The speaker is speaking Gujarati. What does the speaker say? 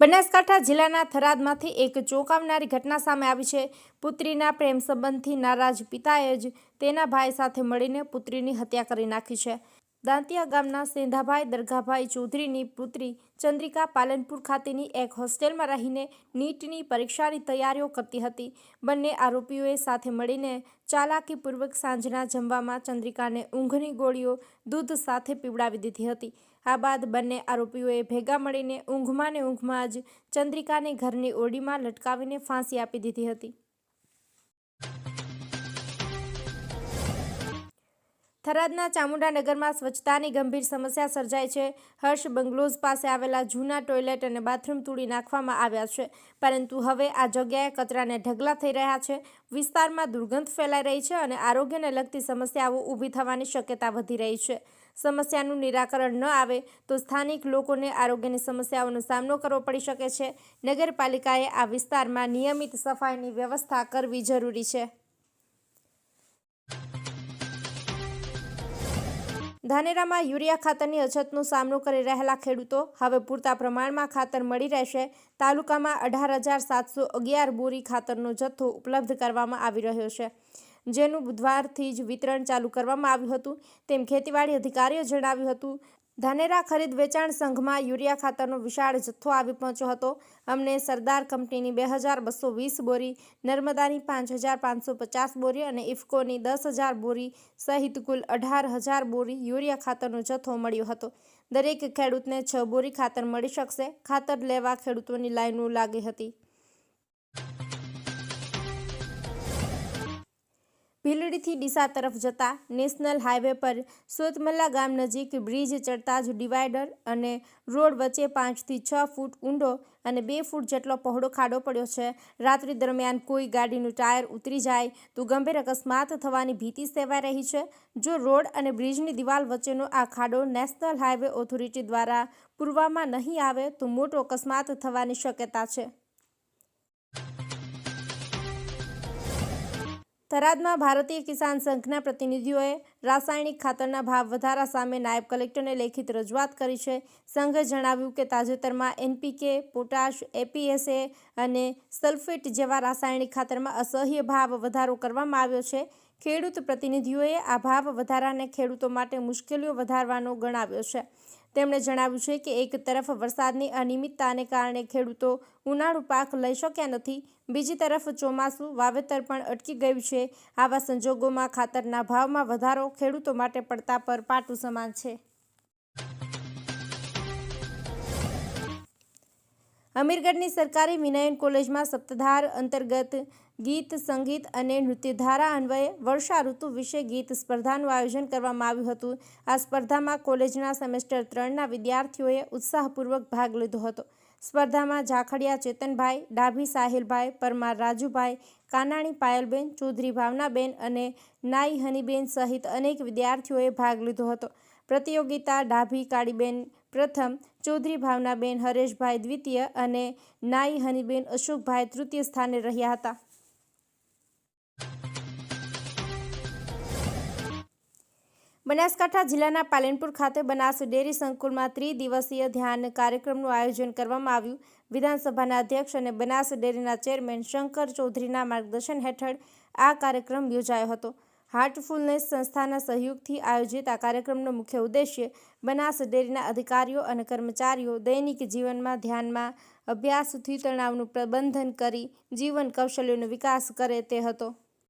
બનાસકાંઠા જિલ્લાના થરાદમાંથી એક ચોંકાવનારી ઘટના સામે આવી છે. પુત્રીના પ્રેમ સંબંધથી નારાજ પિતાએ જ તેના ભાઈ સાથે મળીને પુત્રીની હત્યા કરી નાખી છે. દાંતિયા ગામના સેંધાભાઈ દરગાભાઈ ચૌધરીની પુત્રી ચંદ્રિકા પાલનપુર ખાતેની એક હોસ્ટેલમાં રહીને નીટની પરીક્ષાની તૈયારીઓ કરતી હતી. બંને આરોપીઓએ સાથે મળીને ચાલાકીપૂર્વક સાંજના જમવામાં ચંદ્રિકાને ઊંઘની ગોળીઓ, દૂધ સાથે પીવડાવી દીધી હતી. આ બાદ બંને આરોપીઓએ ભેગા મળીને ઊંઘમાં ને ઊંઘમાં જ ચંદ્રિકાને ઘરની ઓરડીમાં લટકાવીને ફાંસી આપી દીધી હતી. થરાદના ચામુંડાનગરમાં સ્વચ્છતાની ગંભીર સમસ્યા સર્જાય છે. હર્ષ બંગલોઝ પાસે આવેલા જૂના ટોયલેટ અને બાથરૂમ તોડી નાખવામાં આવ્યા છે. પરંતુ હવે આ જગ્યાએ કચરાને ઢગલા થઈ રહ્યા છે. વિસ્તારમાં દુર્ગંધ ફેલાઈ રહી છે અને આરોગ્યને લગતી સમસ્યાઓ ઊભી થવાની શક્યતા વધી રહી છે. સમસ્યાનું નિરાકરણ ન આવે તો સ્થાનિક લોકોને આરોગ્યની સમસ્યાઓનો સામનો કરવો પડી શકે છે. નગરપાલિકાએ આ વિસ્તારમાં નિયમિત સફાઈની વ્યવસ્થા કરવી જરૂરી છે. ધાનેરામાં યુરિયા ખાતરની અછતનો સામનો કરી રહેલા ખેડૂતો હવે પૂરતા પ્રમાણમાં ખાતર મળી રહેશે. તાલુકામાં અઢાર હજાર સાતસો અગિયાર બોરી ખાતરનો જથ્થો ઉપલબ્ધ કરવામાં આવી રહ્યો છે. જેનું બુધવારથી જ વિતરણ ચાલુ કરવામાં આવ્યું હતું. તેમ ખેતીવાડી અધિકારીએ જણાવ્યું હતું ધાનેરા ખરીદ વેચાણ સંઘમાં યુરિયા ખાતરનો વિશાળ જથ્થો આવી પહોંચ્યો હતો. અમને સરદાર કંપનીની બે હજાર બસો વીસ બોરી, નર્મદાની પાંચ હજાર પાંચસો પચાસ બોરી અને ઇફકોની દસ હજાર બોરી સહિત કુલ અઢાર હજાર બોરી યુરિયા ખાતરનો જથ્થો મળ્યો હતો. દરેક ખેડૂતને છ બોરી ખાતર મળી શકશે. ખાતર લેવા ખેડૂતોની લાઈનો લાગી હતી. ભીલડીથી ડીસા તરફ જતા નેશનલ હાઈવે પર સોતમલ્લા ગામ નજીક બ્રિજ ચડતા જ ડિવાઈડર અને રોડ વચ્ચે પાંચથી છ ફૂટ ઊંડો અને બે ફૂટ જેટલો પહોળો ખાડો પડ્યો છે. રાત્રિ દરમિયાન કોઈ ગાડીનું ટાયર ઉતરી જાય તો ગંભીર અકસ્માત થવાની ભીતિ સેવાઈ રહી છે. જો રોડ અને બ્રિજની દિવાલ વચ્ચેનો આ ખાડો નેશનલ હાઈવે ઓથોરિટી દ્વારા પૂરવામાં નહીં આવે તો મોટો અકસ્માત થવાની શક્યતા છે. થરાદમાં ભારતીય કિસાન સંઘના પ્રતિનિધિઓએ રાસાયણિક ખાતરના ભાવ વધારા સામે નાયબ કલેક્ટરને લેખિત રજૂઆત કરી છે. સંઘે જણાવ્યું કે તાજેતરમાં એનપીકે, પોટાશ, એપીએસએ અને સલ્ફેટ જેવા રાસાયણિક ખાતરમાં અસહ્ય ભાવ વધારો કરવામાં આવ્યો છે. ખેડૂત પ્રતિનિધિઓએ આ ભાવ વધારાને ખેડૂતો માટે મુશ્કેલીઓ વધારવાનો ગણાવ્યો છે. તેમણે જણાવ્યું છે કે એક તરફ વરસાદની અનિયમિતતાને કારણે ખેડૂતો ઉનાળુ પાક લઈ શક્યા નથી, બીજી તરફ ચોમાસું વાવેતર પણ અટકી ગયું છે. આવા સંજોગોમાં ખાતરના ભાવમાં વધારો ખેડૂતો માટે પડતા પર પાટું સમાન છે. અમીરગઢની સરકારી વિનયન કોલેજમાં સપ્તધાર અંતર્ગત ગીત, સંગીત અને નૃત્યધારા અન્વયે વર્ષા ઋતુ વિશે ગીત સ્પર્ધાનું આયોજન કરવામાં આવ્યું હતું. આ સ્પર્ધામાં કોલેજના સેમેસ્ટર ત્રણના વિદ્યાર્થીઓએ ઉત્સાહપૂર્વક ભાગ લીધો હતો. સ્પર્ધામાં ઝાખડિયા ચેતનભાઈ, ડાભી સાહિલભાઈ, પરમાર રાજુભાઈ, કાનાણી પાયલબેન, ચૌધરી ભાવનાબેન અને નાઈ હનીબેન સહિત અનેક વિદ્યાર્થીઓએ ભાગ લીધો હતો. પ્રતિયોગિતા, ડાભી, કાળીબેન, પ્રથમ, ચૌધરી ભાવનાબેન, હરેશભાઈ દ્વિતીય અને નાઈ હનીબેન અશોકભાઈ તૃતીય સ્થાને રહ્યા હતા. બનાસકાંઠા જિલ્લાના પાલનપુર ખાતે બનાસ ડેરી સંકુલમાં ત્રિદિવસીય ધ્યાન કાર્યક્રમનું આયોજન કરવામાં આવ્યું. વિધાનસભાના અધ્યક્ષ અને બનાસ ડેરીના ચેરમેન શંકર ચૌધરીના માર્ગદર્શન હેઠળ આ કાર્યક્રમ યોજાયો હતો. હાર્ટફુલનેસ સંસ્થાના સહયોગથી આયોજિત આ કાર્યક્રમનો મુખ્ય ઉદ્દેશ્ય બનાસ ડેરીના અધિકારીઓ અને કર્મચારીઓ દૈનિક જીવનમાં ધ્યાનમાં અભ્યાસથી તણાવનું પ્રબંધન કરી જીવન કૌશલ્યોનો વિકાસ કરે તે હતો.